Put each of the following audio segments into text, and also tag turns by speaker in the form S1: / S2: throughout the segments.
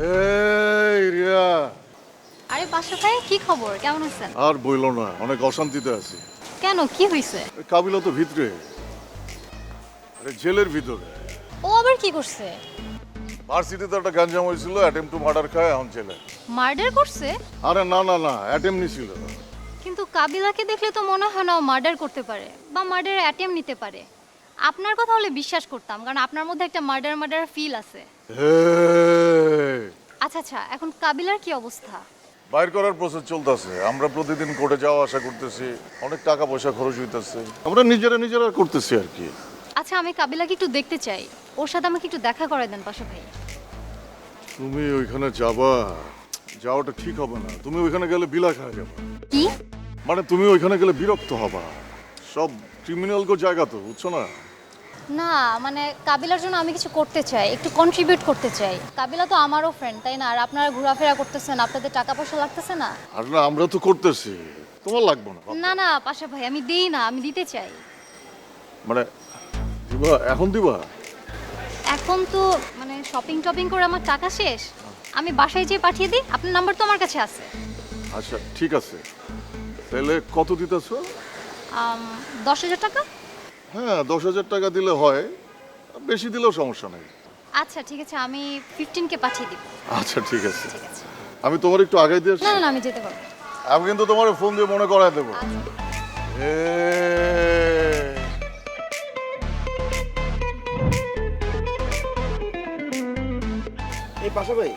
S1: এই রিয়া।
S2: আরে পাশা ভাই কি খবর? কেমন আছেন?
S1: আর বইল না অনেক অশান্তিতে আছি।
S2: কেন কি হয়েছে
S1: কাবিলা তো ভিতরে। আরে জেলের ভিতরে।
S2: ও আবার কি করছে?
S1: ভার্সিটিতে একটা গাঞ্জাম হয়েছিল অ্যাটেম্প টু মার্ডার খায় এখন জেলে।
S2: মার্ডার করছে?
S1: আরে না না না অ্যাটেম্প নিছিল।
S2: কিন্তু কাবিলাকে দেখলে তো মনে হয় না মার্ডার করতে পারে বা মার্ডারের অ্যাটেম্প নিতে পারে। আপনার কথা হলে বিশ্বাস করতাম কারণ আপনার মধ্যে একটা মার্ডার মার্ডার ফিল আছে। আচ্ছা আচ্ছা এখন কাবিলার কি অবস্থা?
S1: বাইর করার প্রসেস চলতেছে। আমরা প্রতিদিন কোর্টে যাওয়া আসা করতেছি। অনেক টাকা পয়সা খরচ হইতেছে। আমরা নিজেরা নিজেরা করতেছি আর কি।
S2: আচ্ছা আমি কাবিলাকে একটু দেখতে চাই। ওর সাথে আমাকে একটু দেখা করে দেন পাশা ভাই।
S1: তুমি ওইখানে যাবা। যাওয়াটা ঠিক হবে না। তুমি ওইখানে গেলে বিলা খাওয়া যাবে।
S2: কি?
S1: মানে তুমি ওইখানে গেলে বিরক্ত হবা। সব ক্রিমিনাল জায়গা তো বুঝছ না?
S2: না মানে কাবিলার জন্য আমি কিছু করতে চাই একটু কন্ট্রিবিউট করতে চাই। কাবিলা তো আমারও ফ্রেন্ড তাই না? আর আপনারা ঘোরাফেরা করতেছেন আপনাদের টাকা পয়সা লাগতেছে না?
S1: আর না আমরা তো করতেছি। তোমার লাগবে না
S2: না না পাশা ভাই আমি দিই না আমি দিতে চাই।
S1: মানে দিবা? এখন দিবা?
S2: এখন তো মানে শপিং টপিং করে আমার টাকা শেষ। আমি বাসায় যেয়ে পাঠিয়ে দিই আপনার নাম্বার তো আমার কাছে আছে।
S1: আচ্ছা ঠিক আছে। তাহলে কত দিতেছো?
S2: দশ হাজার টাকা?
S1: হ্যাঁ দশ হাজার টাকা দিলে হয় বেশি দিলেও সমস্যা নেই।
S2: আচ্ছা ঠিক আছে আমি ফিফটিনকে পাঠিয়ে দিব।
S1: আচ্ছা ঠিক আছে। আমি তোমার একটু আগে দিয়ে আসছি।
S2: না না আমি যেতে পারব।
S1: আমি কিন্তু তোমার ফোন দিয়ে মনে করায় দেবো।
S2: আচ্ছা।
S3: এই পাশা ভাই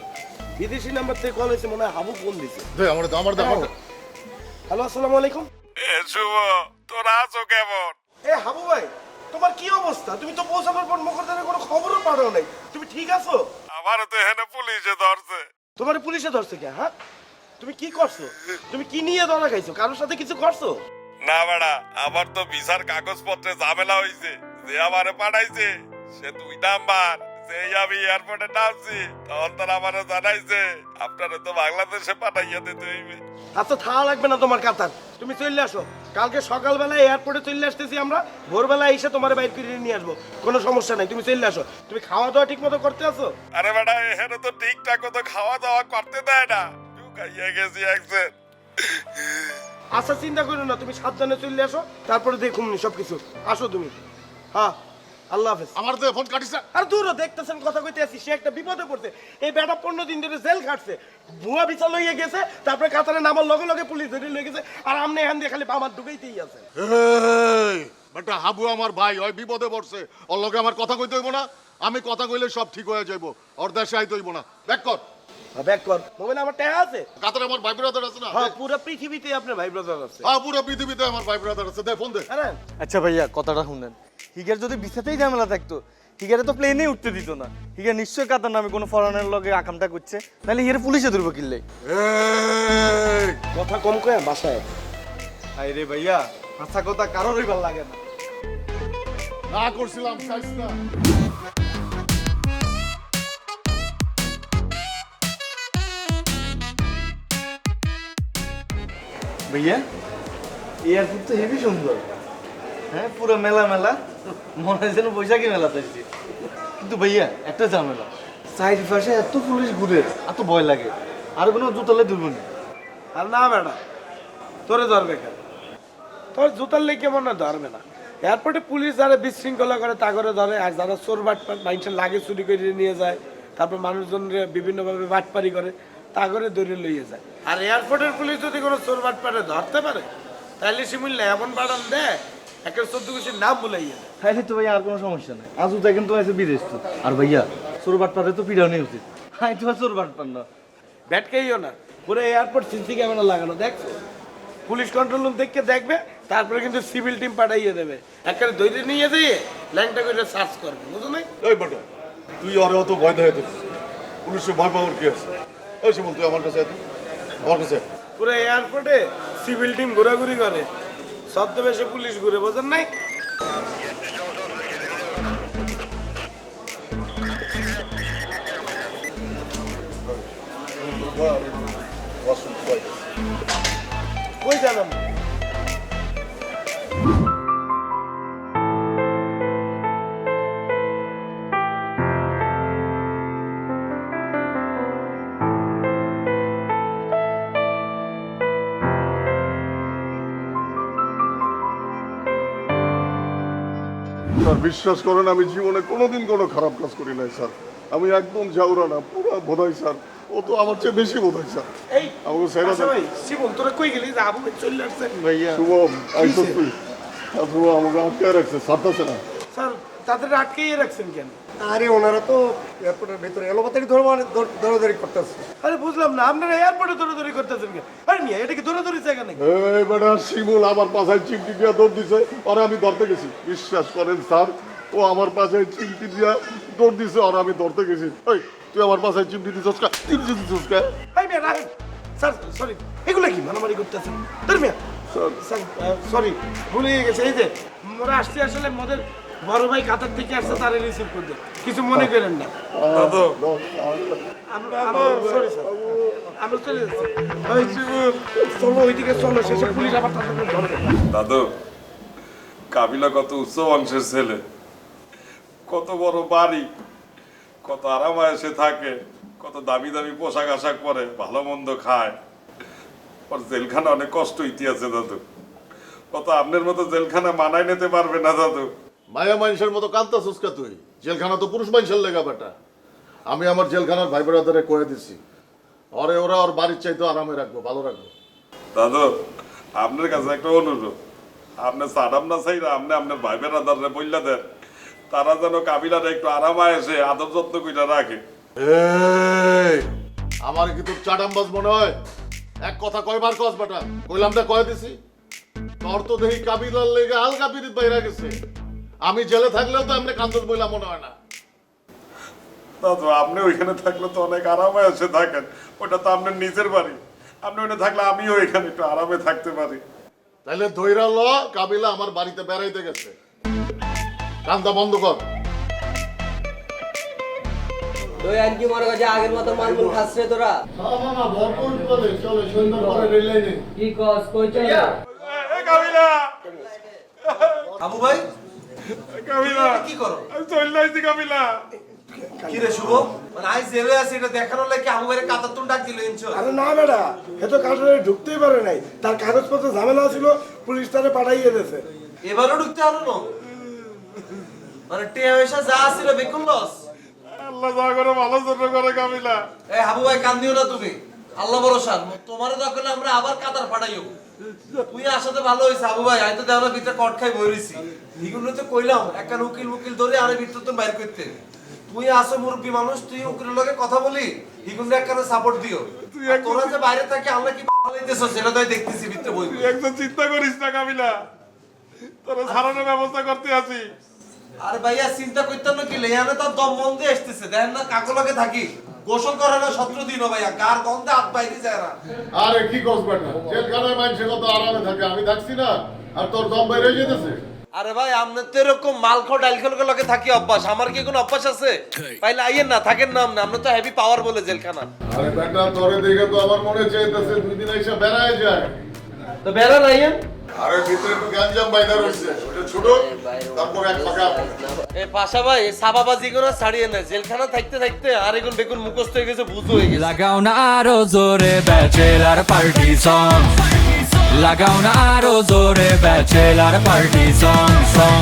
S3: বিদেশি নাম্বার থেকে কল হয়েছে মনে হয় হাবু ফোন দিছে।
S1: দে আমার দে আমার দে আমার
S3: হ্যালো। আসসালামু আলাইকুম।
S4: এ শুভ তোরা আছো কেমন?
S3: এ হাবু ভাই তোমার কি অবস্থা? তুমি তো পৌঁছানোর পর কোনো খবরও পাঠাও নাই। তুমি ঠিক আছো?
S4: আমার তো এখানে পুলিশে ধরছে।
S3: তোমার পুলিশে ধরছে কে হ্যাঁ? তুমি কি করছ? তুমি কি নিয়ে ধরা খাইছো? কারোর সাথে কিছু করছ?
S4: না বেড়া আমার তো ভিসার কাগজপত্রে ঝামেলা হইছে। যে আমারে পাঠাইছে সে দুই নাম্বার। সেই আমি এয়ারপোর্টে নামছি তখন তারা আমারে জানাইছে আপনারা তো বাংলাদেশে পাঠাইয়া দিতে হইবে।
S3: আচ্ছা থাকা লাগবে না তোমার কাতার। তুমি চলে আসো। কালকে সকালবেলা এয়ারপোর্টে চলে আসতেছি আমরা ভোরবেলা এসে তোমার বাইর করে নিয়ে আসব। কোনো সমস্যা নাই তুমি চলে আসো। তুমি খাওয়া দাওয়া ঠিক মতো করতে আসো
S4: আরে বেটা এখানে তো ঠিকঠাক মতো খাওয়া দাওয়া করতে দেয় না। ঢুকাইয়া গেছি একজন
S3: আচ্ছা চিন্তা করো না তুমি সাবধানে চলে আসো তারপরে দেখুন সব কিছু আসো তুমি। হ্যাঁ। আল্লাহ হাফেজ।
S1: আমার দে ফোন কাটিস না।
S3: আর দূরও দেখতেছেন কথা কইতে আছি সে একটা বিপদে পড়ছে। এই বেটা পনেরো দিন ধরে জেল খাটছে। ভুয়া বিচার লইয়ে গেছে তারপরে কাতারে নামার লগে লগে পুলিশ ধরে লয়ে গেছে। আর আমনে এখান দিয়ে খালি আমার ঢুকাইতেই আছে।
S1: এই বেটা হাবু আমার ভাই ওই বিপদে পড়ছে। ওর লগে আমার কথা কইতে হইব না। আমি কথা কইলে সব ঠিক হয়ে যাইব। ওর দেশে আইতে হইব না। ব্যাক কর।
S3: ব্যাক কর। মোবাইল আমার টেহা আছে?
S1: কাতারে আমার ভাই ব্রাদার আছে না?
S3: হ্যাঁ পুরো পৃথিবীতে আপনার ভাই ব্রাদার আছে।
S1: হ্যাঁ পুরো পৃথিবীতে আমার ভাই ব্রাদার আছে। দে ফোন দে।
S5: আচ্ছা ভাইয়া কথাটা শুনেন। হিগার যদি বিসাতেই ঝামেলা থাকতো হিগারে তো প্লেনে উঠতে দিত না। হিগার নিশ্চয় কাতার নামে কোনো ফরেনের লগে আকামটা করছে নাহলে হিগারে পুলিশে ধরবো কিনলে
S3: কথা কম কয়ে বাসায়।
S5: আই রে ভাইয়া হাসা কথা কারোরই ভালো লাগে না।
S1: না করছিলাম চাইছ না
S5: ভাইয়া এয়ারপোর্ট তো হেভি সুন্দর। হ্যাঁ পুরো মেলা মেলা। মনে হয় যেন বৈশাখী মেলা থাকছে কিন্তু ভাইয়া, একটা ঝামেলা। সাইড পাশে এত পুলিশ ঘুরে, এত ভয় লাগে। আর কোনো জুতলে নেই
S3: আর না বেটা, তোরে ধরবে কেন? তোর জুতার লেগে কেমন না ধরবে না। এয়ারপোর্টে পুলিশ যারা বিশৃঙ্খলা করে তা করে ধরে, আর যারা চোর বাটপাট মানুষের লাগে চুরি করে নিয়ে যায়, তারপর মানুষজন বিভিন্নভাবে বাটপারি করে, তা করে ধরে লইয়ে যায়। আর এয়ারপোর্টের পুলিশ যদি কোনো চোর বাটপাটে ধরতে পারে তাহলে শিমুল্লা এমন বাড়ান দেয় একটা চোদ্দ কুচির নাম বলাইয়া দেয়
S5: তাইলে তো ভাইয়া আর কোনো সমস্যা নাই। আজও দেখেন তো আছে বিদেশ তো। আর ভাইয়া চোর বাটপারে তো উচিত হাই তো আর চোর বাটপার না।
S3: না। পুরো এয়ারপোর্ট সিসি ক্যামেরা লাগানো দেখছ? পুলিশ কন্ট্রোল রুম দেখে দেখবে তারপরে কিন্তু সিভিল টিম পাঠাইয়ে দেবে। একটা ধৈর্য নিয়ে দিয়ে ল্যাংটা করে সার্চ করবে বুঝো নাই?
S1: এই বেটা তুই আরে অত ভয় দেখাই দিস পুলিশে ভয় পাওয়ার কি আছে? এই শিমুল তুই আমার কাছে। আমার কাছে
S3: পুরো এয়ারপোর্টে সিভিল টিম ঘোরাঘুরি করে। ছদ্মবেশে পুলিশ ঘুরে বোঝেন নাই?
S1: কই
S3: জানাম
S1: স্যার বিশ্বাস করেন আমি জীবনে কোনোদিন কোনো খারাপ কাজ করি নাই স্যার। আমি একদম যাওরা না পুরো বোধাই স্যার। ও তো আমার চেয়ে বেশি বোধাই স্যার।
S3: এই
S1: আমাকে স্যার
S3: আচ্ছা ভাই শিবন তোরা কই গেলি? যে আবু চলে আসছে।
S5: ভাইয়া
S1: শুভম আইসো তুই শুভম আমাকে আটকে রাখছে সাথে না।
S3: স্যার তাদের আটকেই রাখছেন কেন?
S6: আরে ওনারা তো এয়ারপোর্টের ভিতরে এলোপাতারি দৌড়াদৌড়ি করতেছে।
S3: আরে বুঝলাম না আপনারা এয়ারপোর্টে দৌড়াদৌড়ি করতেছেন আরে মিয়া এটা কি দৌড়াদৌড়ি জায়গা নাকি?
S1: এই বেটা শিমুল আমার পাশায় চিমটি দিয়া দৌড় দিছে। আর আমি ধরতে গেছি। বিশ্বাস করেন স্যার ও আমার পাশায় চিমটি দিয়া দৌড় দিছে আর আমি ধরতে গেছি। এই তুই আমার পাশায় চিমটি দিছস কা? চিমটি দিছস কা?
S3: এই মিয়া রাখেন। স্যার সরি এগুলো কি মারামারি করতেছেন? ধর মিয়া। স্যার। সরি ভুলে গেছে। এই যে মোরা আসছি আসলে মোদের বড় ভাই কাতার থেকে আসছে তারে রিসিভ করতে কিছু মনে করেন না।
S4: দাদু
S3: আমরা সরি স্যার আমরা চলে যাচ্ছি। চলো ওইদিকে চলো শেষে পুলিশ আবার তাদের ধরবে
S4: দাদু কাবিলা কত উচ্চ বংশের ছেলে। কত বড় বাড়ি কত আরাম সে থাকে কত দামি দামি পোশাক আশাক পরে ভালো মন্দ খায়। ওর জেলখানা অনেক কষ্ট ইতিহাসে দাদু। কত আপনার মতো জেলখানা মানায় নিতে পারবে না দাদু।
S1: মায়া মানুষের মতো কান্তা কা তুই। জেলখানা তো পুরুষ মানুষের লেগা বেটা। আমি আমার জেলখানার ভাই ব্রাদারে কয়ে দিছি। ওরে ওরা ওর বাড়ির চাইতে আরামে রাখব ভালো রাখব।
S4: দাদু আপনার কাছে একটা অনুরোধ। আপনি সাদাম না চাইরা আপনি আপনার ভাই বেড়াদারে বললে দেন। তারা যেন কাবিলারে একটু আরাম এসে আদর যত্ন করে রাখে।
S1: আমার কি তোর চাটাম্বাজ মনে হয়? এক কথা কয়বার কস বেটা কইলাম না কয়ে দিছি? তোর তো দেখি কাবিলার লেগে হালকা পিরিত বাইরা গেছে। আমি জেলে থাকলেও তো এমনি কান্দন বইলা মনে হয় না।
S4: দাদু আপনি ওইখানে থাকলে তো অনেক আরামে এসে থাকেন। ওটা তো আপনার নিজের বাড়ি। আপনি ওখানে থাকলে আমিও এখানে একটু আরামে থাকতে পারি।
S1: তাইলে ধৈরা ল কাবিলা আমার বাড়িতে বেড়াইতে গেছে। কান্দা বন্ধ কর।
S7: তুই আর কি মনে করছিস আগের মতো মালমুল খাস রে তোরা। কি কস কই চল?
S4: এ কাবিলা!
S8: আবু ভাই?
S4: কাবিলা
S8: কি করো?
S4: আমি চলে
S8: কি রে শুভ? মানে আজ জেলে আছে এটা দেখানোর লাগে আবু কাতার তুন ডাক দিল ইনছো
S3: আরে না বেটা এ তো কাটারে ঢুকতেই পারে নাই। তার কাগজপত্র ঝামেলা ছিল পুলিশ তারে পাঠাইয়ে দিয়েছে।
S8: এবারও ঢুকতে পারো না? মানে টিয়া পয়সা যা ছিল বেকুল লস।
S4: আল্লাহ যা করে ভালো জন্য করে কাবিলা
S8: এই হাবু ভাই কান্দিও না তুমি। আল্লাহ ভরসা। তোমারে হলে আমরা আবার কাতার পাঠাইও। তুই আসাতে ভালো হয়েছে আবু ভাই। আমি তো দেওয়ার ভিতরে কট খাই বইরিছি এগুলো তো কইলাম একটা উকিল উকিল ধরে আরে ভিতর তো বাইর করতে। তুই আসো মুরব্বী মানুষ তুই উকিলের লগে কথা বলি হিগুন একখানে সাপোর্ট দিও। তোরা যে বাইরে থাকি আমরা কি পালাইতেছো সেটা তো আমি দেখতেছি ভিতরে বই
S4: তুই একদম চিন্তা করিস না কাবিলা তোর ছাড়ানোর ব্যবস্থা করতে আছি।
S8: আর ভাইয়া চিন্তা করতাম না কি লেয়ানে তার দম মন দিয়ে আসতেছে। দেখেন না কাকলকে থাকি। গোসল করে না সতেরো দিন ভাইয়া গার গন্ধে হাত বাইরে যায় না।
S1: আরে কি কস বেটা জেলখানায় মানুষের কত আরামে থাকে আমি থাকছি না আর তোর দম বাইরে যেতেছে।
S8: আরে ভাই আপনার তো এরকম মালখো ডালখোলকে লগে থাকি অভ্যাস। আমার কি কোনো অভ্যাস আছে? পাইলে আইয়েন না থাকেন না আপনি। আপনি তো হেভি পাওয়ার বলে জেলখানা।
S1: আরে বেটা তোরে দেখে তো আমার মনে চাইতেছে দুই দিন এসে বেড়ায় যায়।
S8: তো বেড়ান আইয়েন।
S1: আরে ভিতরে একটু গ্যাঞ্জাম বাইদা রয়েছে। ওটা ছোট তারপর এক ফাঁকা
S8: এ পাশা ভাই সাবাবাজি গুলো ছাড়িয়ে না। জেলখানা থাকতে থাকতে আর এখন বেগুন মুখস্থ হয়ে গেছে ভূত হয়ে গেছে।
S9: লাগাও না আরও জোরে ব্যাচেলার পার্টি সং লাগাও না আরও জোরে ব্যাচেলার পার্টি সং সং